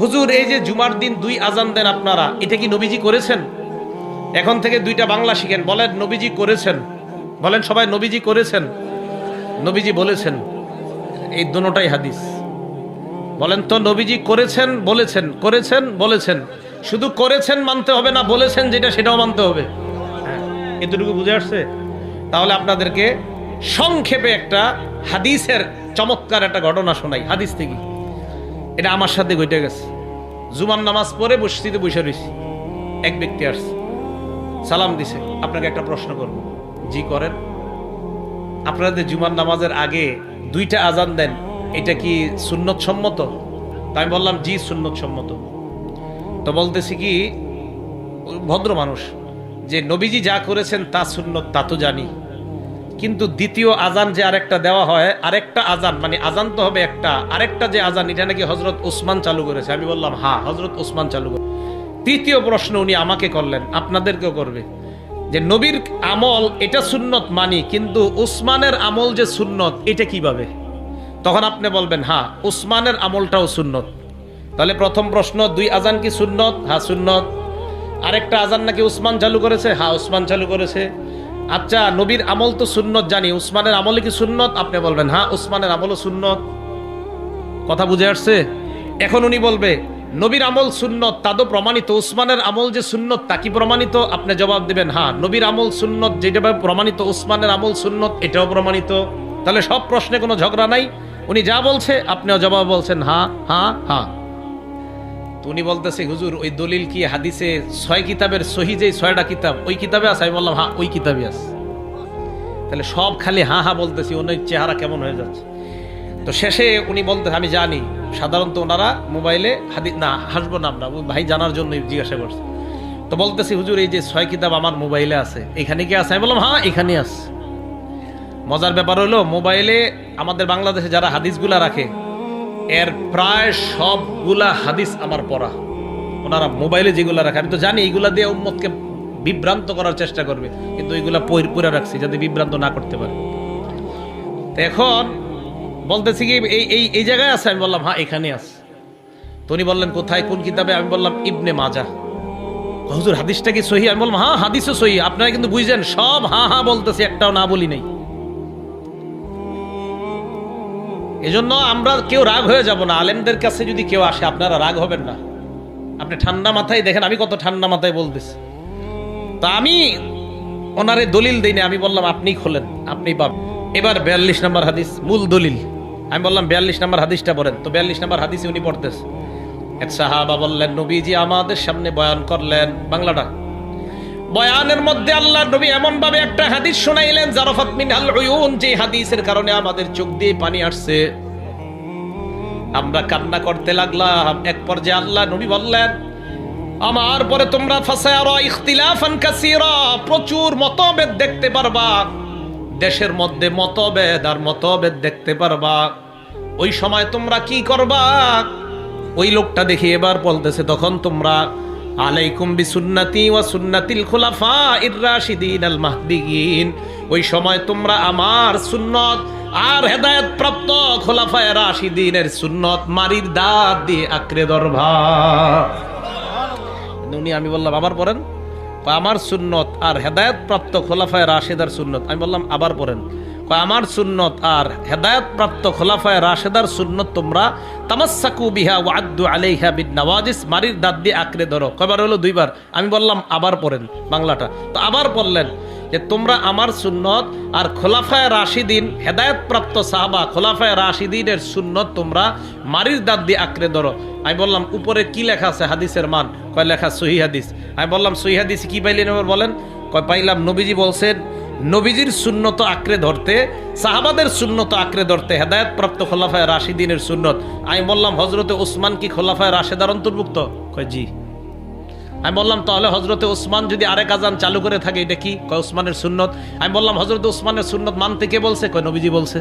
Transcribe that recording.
হুজুর এই যে জুমার দিন দুই আজান দেন আপনারা এটা কি নবীজি করেছেন? এখন থেকে দুইটা বাংলা শিখেন। বলেন নবীজি করেছেন। বলেন সবাই নবীজি করেছেন? নবীজি বলেছেন। এই দুটোটাই হাদিস। বলেন তো নবীজি করেছেন বলেছেন করেছেন বলেছেন। শুধু করেছেন মানতে হবে না বলেছেন যেটা সেটাও মানতে হবে। হ্যাঁ, এতটুকু বুঝে আসছে? তাহলে আপনাদেরকে সংক্ষেপে একটা হাদিসের চমৎকার একটা ঘটনা শোনাই হাদিস থেকে। এটা আমার সাথে ঘটে গেছে। জুমার নামাজ পড়ে বসতিতে বসে রয়েছি। এক ব্যক্তি আসছে। সালাম দিছে। আপনাকে একটা প্রশ্ন করব। জি, করেন। আপনাদের জুমার নামাজের আগে দুইটা আজান দেন, এটা কি সুন্নত সম্মত তাই আমি বললাম, জি সুন্নত সম্মত তো বলতেছি কি, ভদ্র মানুষ, যে নবীজি যা করেছেন তা সুন্নত, তা তো জানি। কিন্তু দ্বিতীয় আজান যে আরেকটা দেওয়া হয়, আরেকটা আজান মানে আজান তো হবে একটা, আরেকটা যে আজান, এটা নাকি হজরত ওসমান চালু করেছে। আমি বললাম, হা হজরত ওসমান চালু করে তৃতীয় প্রশ্ন উনি আমাকে করলেন, আপনাদেরকেও করবে। যে নবীর আমল, এটা সুন্নত মানি, কিন্তু উসমানের আমল যে সুন্নত, এটা কীভাবে? তখন আপনি বলবেন হ্যাঁ উসমানের আমলটাও সুন্নত। তাহলে প্রথম প্রশ্ন, দুই আজান কি সুন্নত? হ্যাঁ সুন্নত। আরেকটা আজান নাকি উসমান চালু করেছে? হ্যাঁ উসমান চালু করেছে। আচ্ছা নবীর আমল তো সুন্নত, জানি। উসমানের আমলে কি সুন্নত? আপনি বলবেন হ্যাঁ উসমানের আমলও সুন্নত। কথা বুঝে আসছে? এখন উনি বলবে, নবীর আমল সুন্নত, তা তো প্রমাণিত। উসমানের আমল যে সুন্নত, তা কি প্রমাণিত? আপনি জবাব দিবেন হ্যাঁ নবীর আমল সুন্নত যেটা প্রমাণিত, উসমানের আমল সুন্নত, এটাও প্রমাণিত। তাহলে সব প্রশ্নে কোনো ঝগড়া নাই। উনি যা বলছে, আপনিও জবাব বলছেন হ্যাঁ হ্যাঁ হ্যাঁ। তো উনি বলতেছে, হুজুর, ওই দলিল কি হাদিসে ছয় কিতাবের সহি যে ছয়টা কিতাব, ওই কিতাবে আছে? আমি বললাম হ্যাঁ ওই কিতাবে আছে। তাহলে সব খালি হা হা বলতেছি ওনার চেহারা কেমন হয়ে যাচ্ছে। তো শেষে উনি বলতে আমি জানি। সাধারণত ওনারা মোবাইলে হাদি, না, হাসবো না আমরা ভাই জানার জন্য জিজ্ঞাসা করছে। তো বলতেছি, হুজুর, এই যে ছয় কিতাব আমার মোবাইলে আছে, এখানে কি আছে? আমি বললাম হ্যাঁ এখানে আছে। মজার ব্যাপার হলো, মোবাইলে আমাদের বাংলাদেশে যারা হাদিসগুলা রাখে এর প্রায় সবগুলা হাদিস আমার পড়া। ওনারা মোবাইলে যেগুলা রাখে, আমি তো জানি এইগুলা দিয়ে উম্মতকে বিভ্রান্ত করার চেষ্টা করবে, কিন্তু এইগুলা পুরা রাখছি যাতে বিভ্রান্ত না করতে পারে। এখন বলতেছি কি, এই এই এই জায়গায় আছে, আমি বললাম হ্যাঁ এখানে আছে। তো উনি বললেন, কোথায়, কোন কিতাবে? আমি বললাম, ইবনে মাজা। হুজুর, হাদিসটা কি সহি? আমি বললাম হ্যাঁ হাদিসও সহি। আপনারা কিন্তু বুঝছেন সব হ্যাঁ হ্যাঁ বলতেছি, একটাও না বলি নাই। এজন্য আমরা কেউ রাগ হয়ে যাব না। আলেমদের কাছে যদি কেউ আসে, আপনারা রাগ হবেন না। আপনি ঠান্ডা মাথায় দেখেন, আমি কত ঠান্ডা মাথায় বলতেছি। তা আমি ওনারে দলিল দিইনি, আমি বললাম, আপনি খোলেন, আপনি পাবেন। এবার বিয়াল্লিশ নম্বর হাদিস, মূল দলিল। আমি বললাম, বিয়াল্লিশ নম্বর হাদিসটা পড়েন। তো বিয়াল্লিশ নম্বর হাদিসে উনি পড়তেছে, এক সাহাবা বললেন, নবীজি আমাদের সামনে বয়ান করলেন, বাংলাটা বয়ানের মধ্যে আল্লাহ নবী এমন ভাবে একটা হাদিস শোনাইলেন, জারাফাত মিন আল উয়ুন, যে হাদিসের কারণে আমাদের চোখ দিয়ে পানি আসছে। আমরা কান্না করতে লাগলাম। এক পর্যায়ে আল্লাহ নবী বললেন, আমার পরে তোমরা ফাসায়ারা ইখতিলাফান কাসীরা, প্রচুর মতভেদ দেখতে পারবা। দেশের মধ্যে মতভেদ আর মতভেদ দেখতে পারবা। ওই সময় তোমরা কি করবা? ওই লোকটা দেখি এবার বলতেছে, তখন তোমরা আলাইকুম বিসুন্নতি ওয়া সুন্নাতিল খুলাফা ইর রাশিদিন আল মাহদিয়িন ওই সময় তোমরা আমার সুন্নত আর হেদায়েত প্রাপ্ত খোলাফায়ে রাশিদিনের সুন্নত মারির দাঁত দিয়ে আঁকড়ে ধরবা। উনি আমি বললাম আবার পড়েন? আমার সুন্নত আর হেদায়েত প্রাপ্ত খোলাফায় রাশেদার সুন্নত। আমি বললাম আবার পড়েন। আমার সুন্নত আর হেদায়ত প্রাপ্ত খোলাফায় রাশেদার সুন্নত তোমরা তামাসাকু বিহা ওয়াদ্দু আলাইহা বিন নওয়াজিস। মারির দাঁত দিয়ে আঁকড়ে ধরো। কয়বার হলো? দুইবার। আমি বললাম, আবার পড়েন বাংলাটা। তো আবার পড়লেন যে, তোমরা আমার সুন্নত আর খোলাফায় রাশিদিন হেদায়ত প্রাপ্ত সাহাবা খোলাফায় রাশিদিনের সুন্নত তোমরা মারির দাঁত দিয়ে আঁকড়ে ধরো। আমি বললাম, উপরে কি লেখা আছে হাদিসের মান? কয়, লেখা সহি হাদিস। আমি বললাম, সহি হাদিস কি পাইলেন এবার বলেন? কয়, পাইলাম। নবীজি বলছেন নবীজির শূন্যত আঁকড়ে ধরতে, সাহাবাদের সুন্নত আঁকড়ে ধরতে হেদায়ত প্রাপ্ত খোলাফায় রাশিদিনের শূন্যত আমি বললাম হজরতে ওসমান কি খোলাফায় রাশেদার অন্তর্ভুক্ত? জি। আমি বললাম, তাহলে হজরতে ওসমান যদি আরেক আজান চালু করে থাকে, এটা কি? কয়, ওসমানের শূন্যত আমি বললাম হজরত ওসমানের সুন্নত মানতে কে বলছে? কয়, নবীজি বলছে।